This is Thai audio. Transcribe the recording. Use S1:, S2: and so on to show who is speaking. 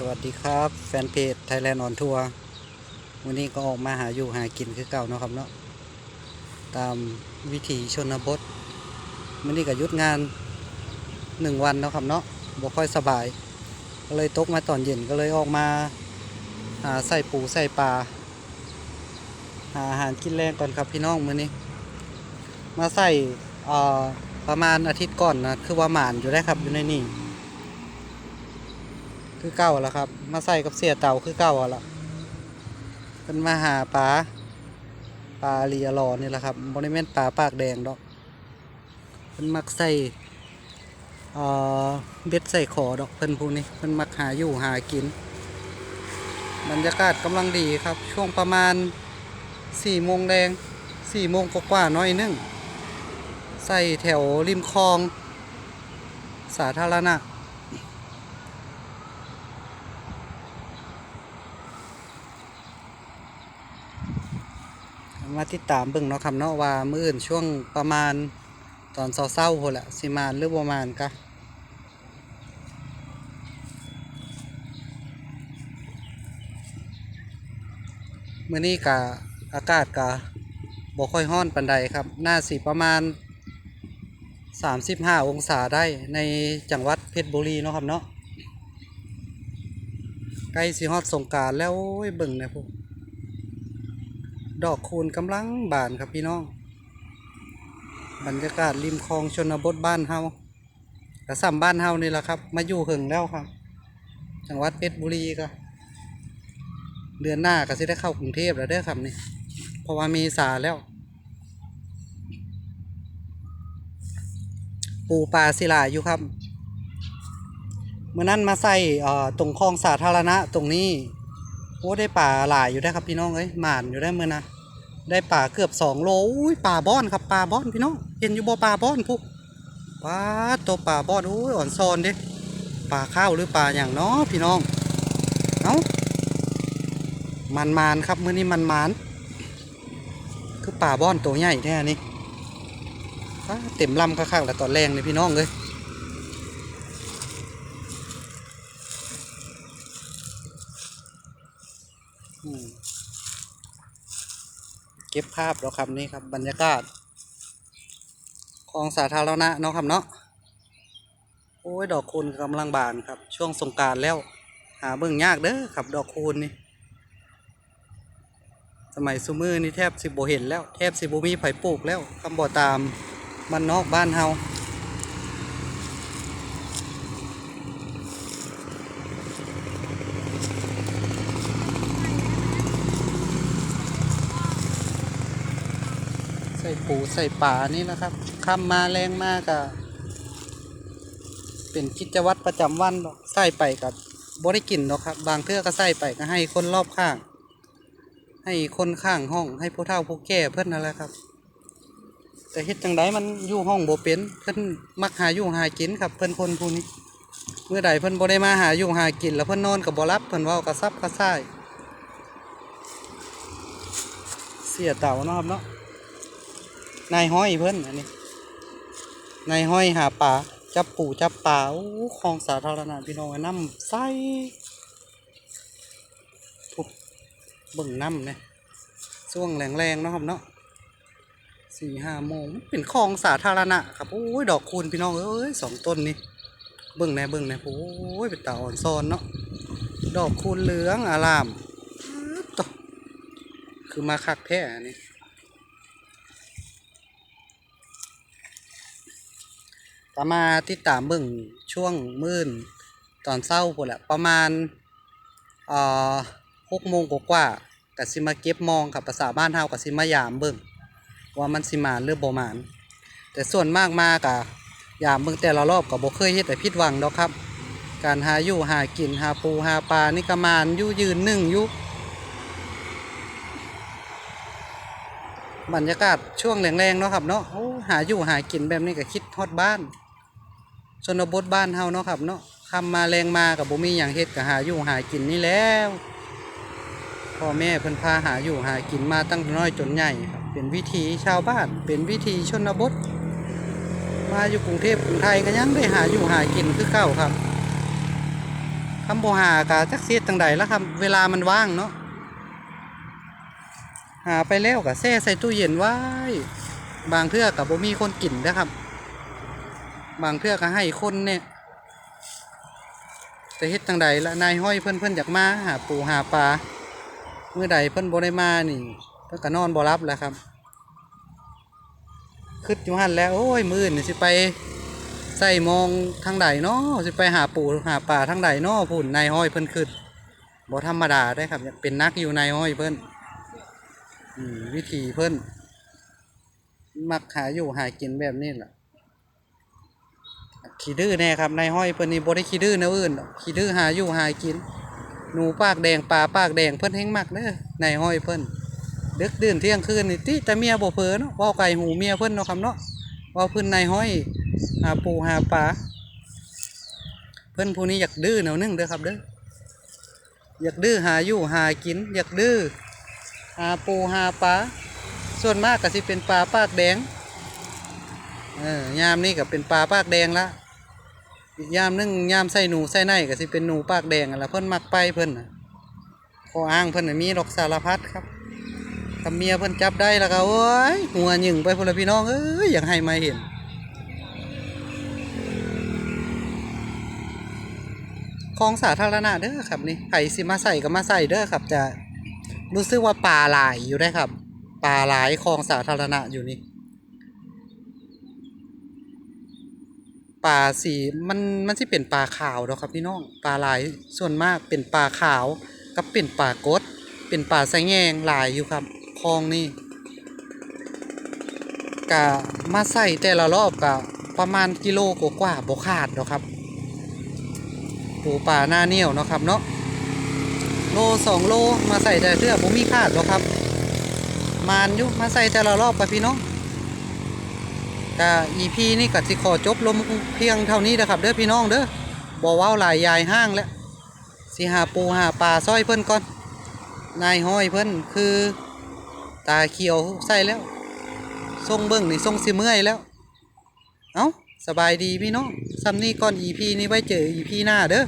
S1: สวัสดีครับแฟนเพจ Thailand on Tour วันนี้ก็ออกมาหาอยู่หากินคือเก่าเนาะครับเนาะตามวิถีชนบทวันนี้ก็ยุดงานหนึ่งวันเนาะครับเนาะบ่ค่อยสบาย ก็เลยตกมาตอนเย็นก็เลยออกมาหาใส่ปูใส่ปลาหาอาหารกินแรงก่อนครับพี่น้องมื้อนี้ มาใส่ประมาณอาทิตย์ก่อนนะคือว่าหมานอยู่ได้ครับอยู่ในนี่ คือเก่าแล้วครับ มาใส่กับเสียเต่าคือเก่าอะละเป็นมาหาปลาปลาเรียรอนี่แหละครับบริเวณปลาปากแดงดอกเป็นมักใส่เอ่อเบ็ดใส่ขอดอกเพิ่นผู้นี้เพิ่นมักหาอยู่หากิน บรรยากาศกำลังดีครับ ช่วงประมาณสี่โมงแดงสี่โมงกว่าน้อยนึงใส่แถวริมคลอง สาธารณะ มาติดตามเบิ่งเนาะครับเนาะว่ามื้ออื่นช่วงประมาณตอนเช้าๆพุ่นแหละสิมาหรือบ่มานกะมื้อนี้กะอากาศกะบ่ค่อยร้อนปานใดครับน่าสิประมาณ 35 องศาได้ในจังหวัดเพชรบุรีเนาะครับเนาะใกล้สิฮอดสงกานต์แล้วเบิ่งแหนะพวก ดอกคูณกำลังบานครับพี่น้อง บรรยากาศริมคลองชนบทบ้านเฮากระสัมบ้านเฮานี่แหละครับ มาอยู่หึงแล้วครับ จังหวัดเพชรบุรีก็ เดือนหน้าก็สิได้เข้ากรุงเทพแล้วเด้อครับนี่เพราะว่ามีสาแล้วปูปลาศิลาอยู่ครับ เมื่อนั้นมาใส่ตรงคลองสาธารณะตรงนี้ โอ้ได้ป่าหลายอยู่ได้ครับพี่น้องเอ้ยหมานอยู่ได้เมื่อนะได้ป่าเกือบสองโลอุ้ยป่าบ้อนครับป่าบ้อนพี่น้องเห็นอยู่บ่ป่าบ้อนพวกป้าตัวป่าบ้อนอุ้ยอ่อนซอนเด้ป่าข้าวหรือป่าอย่างเนาะพี่น้องเอ้ามันมานครับมื้อนี้มันมานคือป่าบ้อนตัวใหญ่แท้นี่ป้เต็มลำคักๆแล้วตอนแรงเลยพี่น้องเลย อืมเก็บภาพแล้วครับนี่ครับบรรยากาศของสาธารณะเนาะครับเนาะโอ้ยดอกคูณกำลังบานครับ ช่วงสงการแล้ว หาเบิ่งยากเด้อครับ ดอกคูณนี่สมัยซูมือนี่แทบสิบโบเห็นแล้ว แทบสิบโบมีไผปลูกแล้วคำบ่ตามบ้านนอกบ้านเฮา ส่ปูใส่ป่านี่นะครับคำมาแรงมากอะเป็นกิจวัตรประจำวันใส่ไปกับบริกินเนาะครับ บางเทื่อก็ใส่ไปก็ให้คนรอบข้าง ให้คนข้างห้องให้ผู้เฒ่าผู้แก่เพื่อนนั่นแหละครับ แต่เฮ็ดจังไดมันอยู่ห้องโบเป็นเพิ่อนมักหาอยู่หากินครับเพิ่อนคนผู้นี้เมื่อใดเพิ่อนบ่ได้มาหาอยู่หากิน แล้วเพิ่อนนอนก็บ่รับเพิ่อนว้ากระซับกระซ่ายเสียเต่านาะครับเนาะ นายห้อยเพิ่อนอันนี้นายห้อยหาปลาจับปูจับปลาโอ้คลองสาธารณะพี่น้องน้ำใสทุบเบิ่งน้ำเนี่ยช่วงแรงๆเนาะครับเนาะสี่ห้าโมงเป็นคลองสาธารณะครับโอ้ยดอกคูณพี่น้องเอ้ยสองต้นนี่เบิ่งแน่เบิ่งแน่โอ้ยเป็นตาอ่อนซอนเนาะดอกคูณเหลืองอารามตคือมาคักแท้อัน นี้ก็มาติดตามเบิ่งช่วงมื่นตอนเศร้าพุ่นแหละประมาณเอ่อหกโมงกว่าๆก็สิมาเก็บมองกับภาษาบ้านเฮาก็สิมายามเบิ่งว่ามันสิมานหรือบ่มานแต่ส่วนมากมากะยามเบิ่งแต่ละรอบก็บ่เคยเฮ็ดให้ผิดหวังดอกครับ การหาอยู่หากินหาปูหาปลานี่ก็มานอยู่ยืนหนึ่งอยู่บรรยากาศช่วงแรงๆเนาะครับเนาะหาอยู่หากินแบบนี้ก็คิดฮอดบ้าน ชนบทบ้านเฮาเนาะครับเนาะคำมาแรงมากับบ่มีอย่างเฮ็ดก็หาอยู่หากินนี่แล้วพ่อแม่เพิ่นพาหาอยู่หากินมาตั้งน้อยจนใหญ่ครับเป็นวิถีชาวบ้าน เป็นวิถีชนบท มาอยู่กรุงเทพกรุงไทยก็ยังได้หาอยู่หากินคือเก่าครับคำโบหากะจักเสียจังใดแล้วครับ เวลามันว่างเนาะหาไปแล้วกะแช่ใส่ตู้เย็นไว้ บางเทื่อกับบ่มีคนกินนะครับ บางเทื่อก็ให้คนเนี่ยแต่เฮ็ดจังใดละนายห้อยเพิ่อนเพิ่อนอยากมาหาปูหาปลาเมื่อใดเพิ่อนบ่ได้มานี่เพิ่นก็นอนบ่รับแล้วครับคิดอยู่หันแล้วโอ้ยมื้อนี่สิไปใส่มองทางใดเนาะสิไปหาปูหาป่าทางใดเนาะพุ่นนายห้อยเพิ่อนขึ้นบ่ธรรมดาได้ครับเป็นนักอยู่นายห้อยเพิ่นอืวิธีเพิ่อนมักหาอยู่หากินแบบนี้แหละ ขี้ดื้อแน่ครับนายห้อยเพิ่นนี่บ่ได้ขี้ดื้อนวอื่นขี้ดื้อหาอยู่หากิน หนูปากแดงปลาปากแดงเพิ่นแฮงมักเด้อนายห้อยเพิ่นดึกดื่นเที่ยงคืนนี่ติแต่เมียบ่เผลอเนาะเว้าไก่หูเมียเพิ่นเนาะครับเนาะเว้าเพิ่นนายห้อยหาปูหาปลาเพื่อนผู้นี้อยากดื้อแนวนึงเด้อครับเด้ออยากดื้อหาอยู่หากิน อยากดื้อหาปูหาปลาส่วนมากก็สิเป็นปลาปากแดงเออยามนี้ก็เป็นปลาปากแดงละ อีกยามนึงยามใส่หนูใส่ในก็สิเป็นหนูปากแดงอะละเพิ่นมักไปเพิ่นนะขออ้างเพิ่นมีดอกสารพัดครับกับเมียเพิ่นจับได้แล้วก็โอ้ยหัวหยิ่งไปพลพี่น้องเอ้ยอยากให้มาเห็นคลองสาธารณะเด้อครับนี่ไผสิมาใส่ก็มาใส่เด้อครับจะรู้สึกว่าปลาหลายอยู่ได้ครับปลาหลายคลองสาธารณะอยู่นี่ ปลาสีมันมันสิเป็นปลาขาวเนาะครับพี่น้องปลาหลายส่วนมากเป็นปลาขาวกับเป็นปลากด เป็นปลาไซแงงหลายอยู่ครับคลองนี่กะมาใส่แต่ละรอบกะประมาณกิโลกว่าๆบ่ขาดเนาะครับปูป่าหน้าเหนียวเนาะครับเนาะโลสองโลมาใส่แต่เสื้อผมมีขาดหรอกครับ มานอยู่มาใส่แต่ละรอบไปพี่น้อง กะอีพีนี่ก็สิขอจบลมเพียงเท่านี้นะครับเด้อพี่น้องเด้อบอกว่าหลายยายห้างแล้วสิหาปูหาปลาซอยเพิ่นก่อน นายห้อยเพิ่นคือ ตาเขียวใส่แล้วทรงเบิ่งนี่ทรงสิเมื่อยแล้ว เอ้าสบายดีพี่น้องซัมนี่ก่อน EP นี้ไว้เจอ EP หน้าเด้อ